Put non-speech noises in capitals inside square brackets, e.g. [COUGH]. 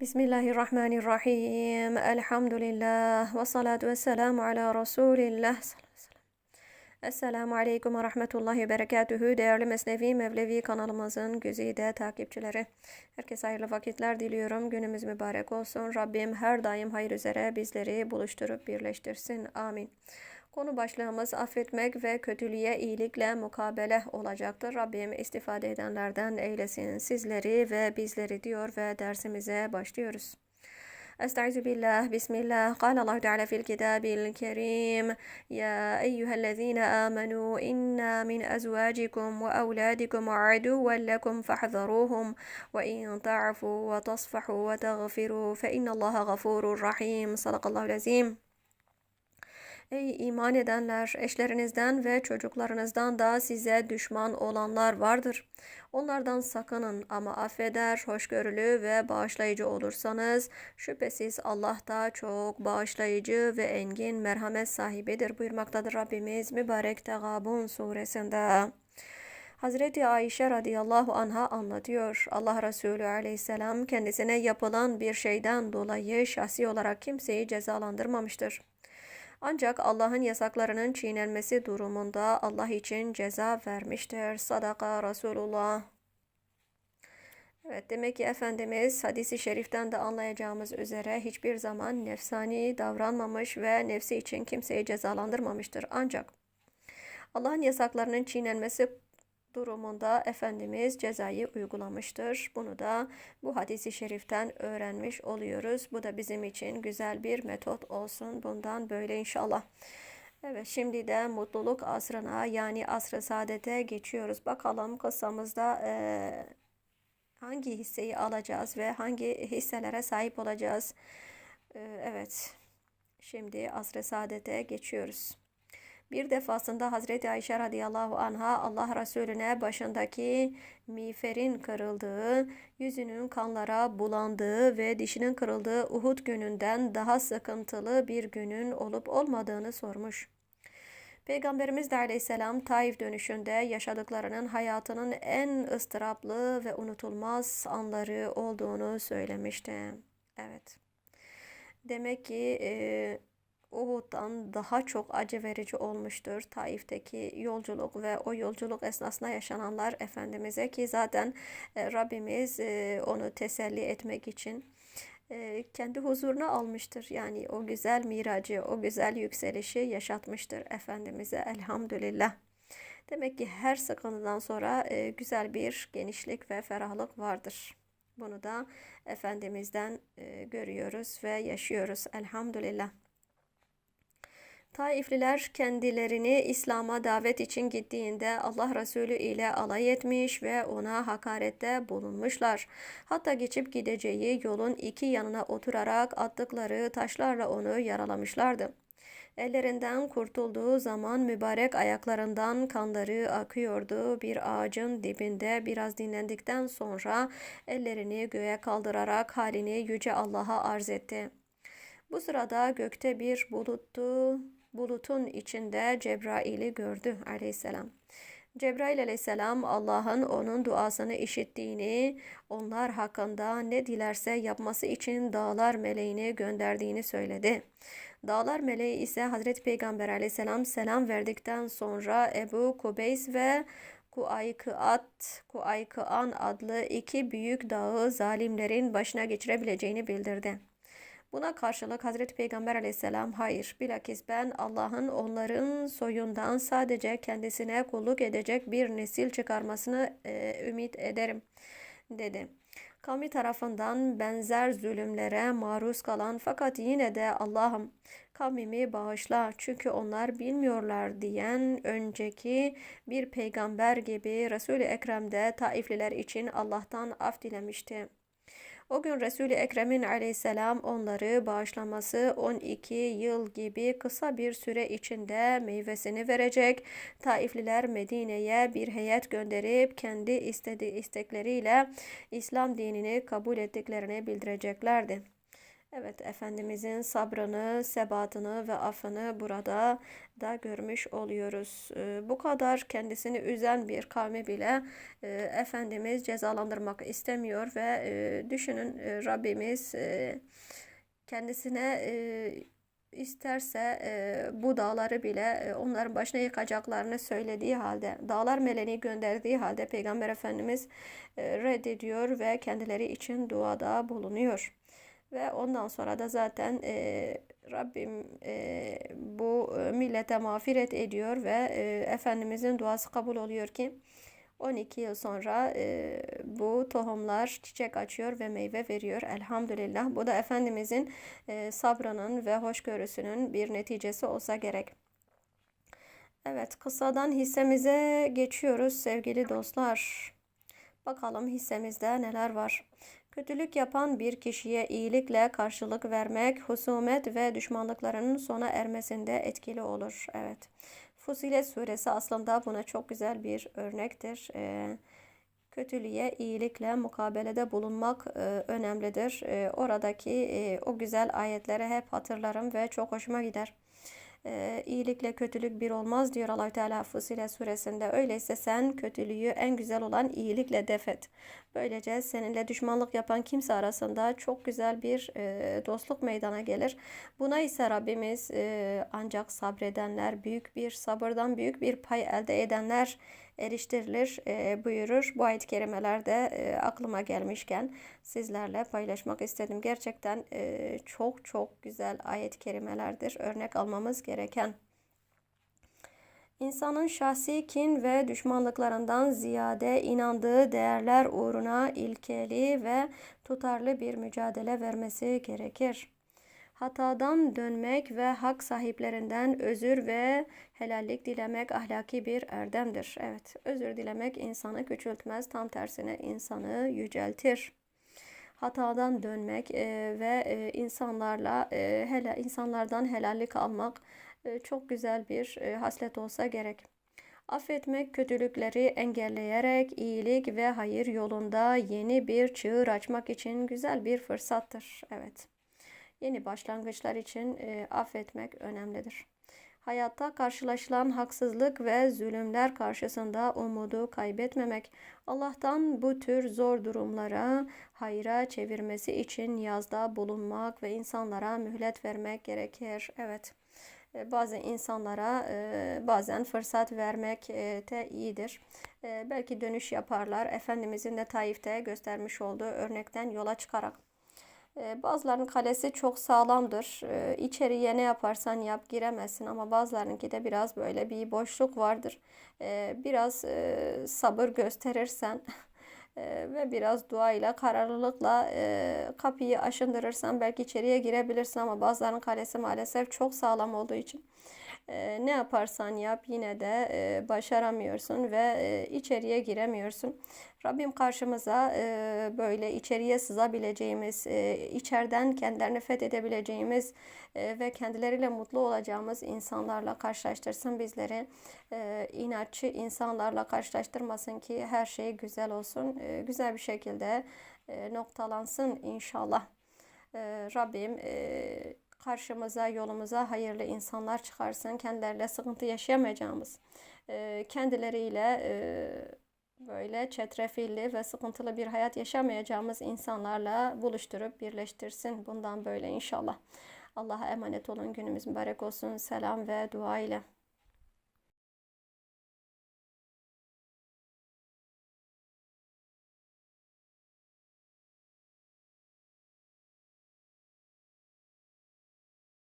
Bismillahirrahmanirrahim. Elhamdülillah. Ve salatu ve selamu ala Resulillah. Esselamu Aleyküm ve Rahmetullahi ve Berekatühü. Değerli Mesnevi Mevlevi kanalımızın güzide takipçileri. Herkese hayırlı vakitler diliyorum. Günümüz mübarek olsun. Rabbim her daim hayır üzere bizleri buluşturup birleştirsin. Amin. Konu başlığımız affetmek ve kötülüğe iyilikle mukabele olacaktır. Rabbim istifade edenlerden eylesin sizleri ve bizleri diyor ve dersimize başlıyoruz. أستعيذ بالله بسم الله قال الله تعالى في الكتاب الكريم يا أيها الذين آمنوا إنا من أزواجكم وأولادكم عدوا لكم فاحذروهم وإن تعفوا وتصفحوا وتغفروا فإن الله غفور رحيم صدق الله العظيم Ey iman edenler, eşlerinizden ve çocuklarınızdan da size düşman olanlar vardır. Onlardan sakının ama affeder, hoşgörülü ve bağışlayıcı olursanız şüphesiz Allah da çok bağışlayıcı ve engin merhamet sahibidir buyurmaktadır Rabbimiz mübarek Tegabun suresinde. Hazreti Ayşe radıyallahu anha anlatıyor. Allah Resulü aleyhisselam kendisine yapılan bir şeyden dolayı şahsi olarak kimseyi cezalandırmamıştır. Ancak Allah'ın yasaklarının çiğnenmesi durumunda Allah için ceza vermiştir. Sadaka Resulullah. Evet demek ki Efendimiz hadisi şeriften de anlayacağımız üzere hiçbir zaman nefsani davranmamış ve nefsi için kimseyi cezalandırmamıştır. Ancak Allah'ın yasaklarının çiğnenmesi durumunda Efendimiz cezayı uygulamıştır. Bunu da bu hadisi şeriften öğrenmiş oluyoruz. Bu da bizim için güzel bir metot olsun. Bundan böyle inşallah. Evet şimdi de mutluluk asrına yani asr-ı saadete geçiyoruz. Bakalım kıssamızda e, hangi hisseyi alacağız ve hangi hisselere sahip olacağız. E, evet şimdi asr-ı saadete geçiyoruz. Bir defasında Hazreti Ayşe radıyallahu anha Allah Resulüne başındaki miğferin kırıldığı, yüzünün kanlara bulandığı ve dişinin kırıldığı Uhud gününden daha sıkıntılı bir günün olup olmadığını sormuş. Peygamberimiz de aleyhisselam Taif dönüşünde yaşadıklarının hayatının en ıstıraplı ve unutulmaz anları olduğunu söylemişti. Evet. Demek ki e, Uhud'dan daha çok acı verici olmuştur Taif'teki yolculuk ve o yolculuk esnasında yaşananlar Efendimiz'e ki zaten e, Rabbimiz e, onu teselli etmek için e, kendi huzuruna almıştır. Yani o güzel miracı, o güzel yükselişi yaşatmıştır Efendimiz'e elhamdülillah. Demek ki her sıkıntıdan sonra güzel bir genişlik ve ferahlık vardır. Bunu da Efendimiz'den görüyoruz ve yaşıyoruz elhamdülillah. Taifliler kendilerini İslam'a davet için gittiğinde Allah Resulü ile alay etmiş ve ona hakarette bulunmuşlar. Hatta geçip gideceği yolun iki yanına oturarak attıkları taşlarla onu yaralamışlardı. Ellerinden kurtulduğu zaman mübarek ayaklarından kanları akıyordu. Bir ağacın dibinde biraz dinlendikten sonra ellerini göğe kaldırarak halini yüce Allah'a arz etti. Bu sırada gökte bir buluttu bulutun içinde Cebrail'i gördü aleyhisselam. Cebrail aleyhisselam Allah'ın onun duasını işittiğini, onlar hakkında ne dilerse yapması için dağlar meleğini gönderdiğini söyledi. Dağlar meleği ise Hazreti Peygamber aleyhisselam selam verdikten sonra Ebu Kubeys ve Kuaykıat, Kuaykıan adlı iki büyük dağı zalimlerin başına geçirebileceğini bildirdi. Buna karşılık Hazreti Peygamber aleyhisselam hayır bilakis ben Allah'ın onların soyundan sadece kendisine kulluk edecek bir nesil çıkarmasını e, ümit ederim dedi. Kavmi tarafından benzer zulümlere maruz kalan fakat yine de Allah'ım kavmimi bağışla çünkü onlar bilmiyorlar diyen önceki bir peygamber gibi Resul-i Ekrem de Taifliler için Allah'tan af dilemişti. O gün Resul-i Ekrem'in aleyhisselam onları bağışlaması 12 yıl gibi kısa bir süre içinde meyvesini verecek. Taifliler Medine'ye bir heyet gönderip kendi istediği istekleriyle İslam dinini kabul ettiklerini bildireceklerdi. Evet, Efendimizin sabrını, sebatını ve affını burada da görmüş oluyoruz. Ee, Bu kadar kendisini üzen bir kavmi bile e, Efendimiz cezalandırmak istemiyor ve e, düşünün e, Rabbimiz kendisine isterse bu dağları bile onların başına yıkacaklarını söylediği halde, dağlar meleğini gönderdiği halde Peygamber Efendimiz e, reddediyor ve kendileri için duada bulunuyor. Ve ondan sonra da zaten e, Rabbim e, bu e, millete mağfiret ediyor ve e, Efendimizin duası kabul oluyor ki 12 yıl sonra e, bu tohumlar çiçek açıyor ve meyve veriyor. Elhamdülillah. Bu da Efendimizin e, sabrının ve hoşgörüsünün bir neticesi olsa gerek. Evet, kıssadan hissemize geçiyoruz sevgili dostlar. Bakalım hissemizde neler var. Kötülük yapan bir kişiye iyilikle karşılık vermek, husumet ve düşmanlıklarının sona ermesinde etkili olur. Evet. Fusilet suresi aslında buna çok güzel bir örnektir. Ee, kötülüğe iyilikle mukabelede bulunmak e, önemlidir. E, oradaki e, o güzel ayetleri hep hatırlarım ve çok hoşuma gider e, iyilikle kötülük bir olmaz diyor allah Teala Fusilet suresinde. Öyleyse sen kötülüğü en güzel olan iyilikle defet. Böylece seninle düşmanlık yapan kimse arasında çok güzel bir e, dostluk meydana gelir. Buna ise Rabbimiz e, ancak sabredenler, büyük bir sabırdan büyük bir pay elde edenler eriştirilir e, buyurur. Bu ayet-i e, aklıma gelmişken sizlerle paylaşmak istedim. Gerçekten e, çok çok güzel ayet-i kerimelerdir. Örnek almamız gereken. İnsanın şahsi kin ve düşmanlıklarından ziyade inandığı değerler uğruna ilkeli ve tutarlı bir mücadele vermesi gerekir. Hatadan dönmek ve hak sahiplerinden özür ve helallik dilemek ahlaki bir erdemdir. Evet, özür dilemek insanı küçültmez, tam tersine insanı yüceltir. Hatadan dönmek e, ve e, insanlarla e, insanlardan helallik almak e, çok güzel bir haslet olsa gerek. Affetmek kötülükleri engelleyerek iyilik ve hayır yolunda yeni bir çığır açmak için güzel bir fırsattır. Evet. Yeni başlangıçlar için e, affetmek önemlidir. Hayatta karşılaşılan haksızlık ve zulümler karşısında umudu kaybetmemek, Allah'tan bu tür zor durumlara hayra çevirmesi için yazda bulunmak ve insanlara mühlet vermek gerekir. Evet. E, bazı insanlara e, bazen fırsat vermek e, de iyidir. Belki dönüş yaparlar. Efendimizin de Taif'te göstermiş olduğu örnekten yola çıkarak. Bazılarının kalesi çok sağlamdır. İçeriye ne yaparsan yap giremezsin ama bazılarınki de biraz böyle bir boşluk vardır. Biraz sabır gösterirsen [LAUGHS] ve biraz duayla, kararlılıkla kapıyı aşındırırsan belki içeriye girebilirsin ama bazılarının kalesi maalesef çok sağlam olduğu için e, ne yaparsan yap yine de e, başaramıyorsun ve e, içeriye giremiyorsun. Rabbim karşımıza e, böyle içeriye sızabileceğimiz, e, içeriden kendilerini fethedebileceğimiz ve kendileriyle mutlu olacağımız insanlarla karşılaştırsın bizleri. İnatçı insanlarla karşılaştırmasın ki her şey güzel olsun. Güzel bir şekilde noktalansın inşallah. E, Rabbim karşımıza, yolumuza hayırlı insanlar çıkarsın. Kendileriyle sıkıntı yaşayamayacağımız, e, kendileriyle e, böyle çetrefilli ve sıkıntılı bir hayat yaşamayacağımız insanlarla buluşturup birleştirsin. Bundan böyle inşallah. Allah'a emanet olun. Günümüz mübarek olsun. Selam ve dua ile.